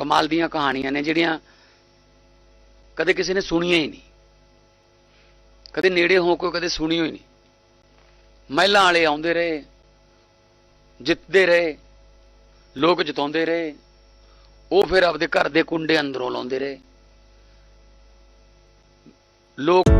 ਕਮਾਲ ਦੀਆਂ ਕਹਾਣੀਆਂ ਨੇ ਜਿਹੜੀਆਂ ਕਦੇ ਕਿਸੇ ਨੇ ਸੁਣੀਆਂ ਹੀ ਨਹੀਂ। ਕਦੇ ਨੇੜੇ ਹੋ ਕੇ ਕਦੇ ਸੁਣੀ ਹੋਈ ਨਹੀਂ। ਮਹਿਲਾਂ ਵਾਲੇ ਆਉਂਦੇ ਰਹੇ, ਜਿੱਤਦੇ ਰਹੇ, ਲੋਕ ਜਿਤਾਉਂਦੇ ਰਹੇ, ਉਹ ਫਿਰ ਆਪਦੇ ਘਰ ਦੇ ਕੁੰਡੇ ਅੰਦਰੋਂ ਲਾਉਂਦੇ ਰਹੇ। ਲੋਕ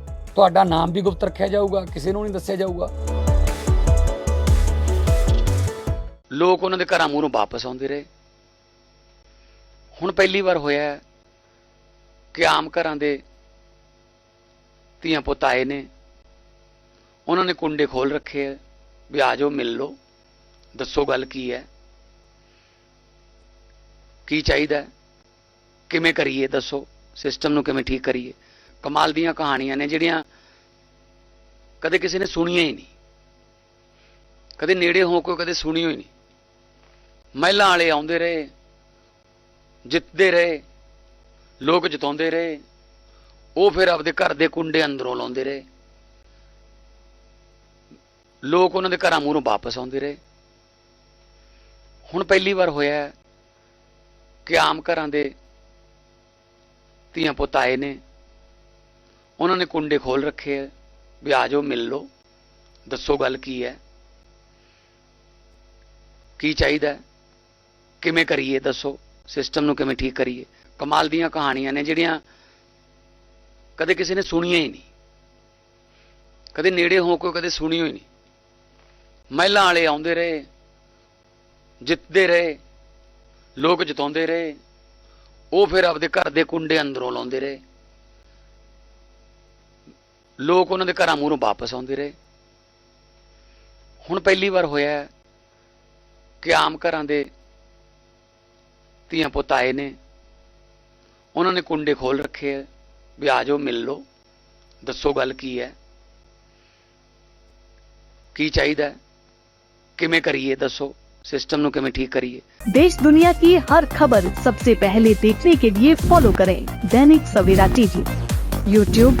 ਤੁਹਾਡਾ ਨਾਮ ਵੀ ਗੁਪਤ ਰੱਖਿਆ ਜਾਊਗਾ, ਕਿਸੇ ਨੂੰ ਨਹੀਂ ਦੱਸਿਆ ਜਾਊਗਾ। ਲੋਕ ਉਹਨਾਂ ਦੇ ਘਰਾਂ ਮੂਹਰੋਂ ਵਾਪਸ ਆਉਂਦੇ ਰਹੇ। ਹੁਣ ਪਹਿਲੀ ਵਾਰ ਹੋਇਆ ਕਿ ਆਮ ਘਰਾਂ ਦੇ ਧੀਆਂ ਪੁੱਤ ਆਏ ਨੇ। ਉਹਨਾਂ ਨੇ ਕੁੰਡੇ ਖੋਲ ਰੱਖੇ ਆ ਵੀ ਆ ਜਾਓ, ਮਿਲ ਲਓ। ਦੱਸੋ ਗੱਲ ਕੀ ਹੈ? ਕੀ ਚਾਹੀਦਾ ਕਿਵੇਂ ਕਰੀਏ? ਦੱਸੋ। ਸਿਸਟਮ ਨੂੰ ਕਿਵੇਂ ਠੀਕ ਕਰੀਏ? ਕਮਾਲ ਦੀਆਂ ਕਹਾਣੀਆਂ ਨੇ ਜਿਹੜੀਆਂ ਕਦੇ ਕਿਸੇ ਨੇ ਸੁਣੀਆਂ ਹੀ ਨਹੀਂ। ਕਦੇ ਨੇੜੇ ਹੋ ਕੇ ਕਦੇ ਸੁਣੀ ਹੋਈ ਨਹੀਂ। ਮਹਿਲਾਂ ਵਾਲੇ ਆਉਂਦੇ ਰਹੇ, ਜਿੱਤਦੇ ਰਹੇ, ਲੋਕ ਜਿਤਾਉਂਦੇ ਰਹੇ, ਉਹ ਫਿਰ ਆਪਦੇ ਘਰ ਦੇ ਕੁੰਡੇ ਅੰਦਰੋਂ ਲਾਉਂਦੇ ਰਹੇ। ਲੋਕ ਉਹਨਾਂ ਦੇ ਘਰਾਂ ਮੂਹਰੋਂ ਵਾਪਸ ਆਉਂਦੇ ਰਹੇ। ਹੁਣ ਪਹਿਲੀ ਵਾਰ ਹੋਇਆ ਕਿ ਆਮ ਘਰਾਂ ਦੇ ਧੀਆਂ ਪੁੱਤ ਆਏ ਨੇ। ਉਹਨਾਂ ਨੇ ਕੁੰਡੇ ਖੋਲ ਰੱਖੇ ਆ ਵੀ ਆ ਜਾਓ, ਮਿਲ ਲਓ। ਦੱਸੋ ਗੱਲ ਕੀ ਹੈ? ਕੀ ਚਾਹੀਦਾ ਕਿਵੇਂ ਕਰੀਏ ਦੱਸੋ? ਸਿਸਟਮ ਨੂੰ ਕਿਵੇਂ ਠੀਕ ਕਰੀਏ? ਕਮਾਲ ਦੀਆਂ ਕਹਾਣੀਆਂ ਨੇ ਜਿਹੜੀਆਂ ਕਦੇ ਕਿਸੇ ਨੇ ਸੁਣੀਆਂ ਹੀ ਨਹੀਂ। ਕਦੇ ਨੇੜੇ ਹੋ ਕੇ ਕਦੇ ਸੁਣੀ ਹੋਈ ਨਹੀਂ। ਮਹਿਲਾਂ ਵਾਲੇ ਆਉਂਦੇ ਰਹੇ, ਜਿੱਤਦੇ ਰਹੇ, ਲੋਕ ਜਿਤਾਉਂਦੇ ਰਹੇ। ਉਹ ਫਿਰ ਆਪਦੇ ਘਰ ਦੇ ਕੁੰਡੇ ਅੰਦਰੋਂ ਲਾਉਂਦੇ ਰਹੇ। ਲੋਕ ਉਹਨਾਂ ਦੇ ਘਰਾਂ ਮੂਹਰੋਂ ਵਾਪਸ ਆਉਂਦੇ ਰਹੇ ਹੁਣ ਪਹਿਲੀ ਵਾਰ ਹੋਇਆ ਹੈ ਕਿ ਆਮ ਘਰਾਂ ਦੇ ਧੀਆਂ ਪੁੱਤ ਆਏ ਨੇ ਉਹਨਾਂ ਨੇ ਕੁੰਡੇ ਖੋਲ ਰੱਖੇ ਆ ਵੀ ਆ ਜਾਓ ਮਿਲ ਲਓ ਦੱਸੋ ਗੱਲ ਕੀ ਹੈ ਕੀ ਚਾਹੀਦਾ ਹੈ? ਕਿਵੇਂ ਕਰੀਏ ਦੱਸੋ ਸਿਸਟਮ ਨੂੰ ਕਿਵੇਂ ਠੀਕ ਕਰੀਏ देश दुनिया की हर खबर सबसे पहले देखने के लिए फॉलो करें दैनिक सवेरा टीवी यूट्यूब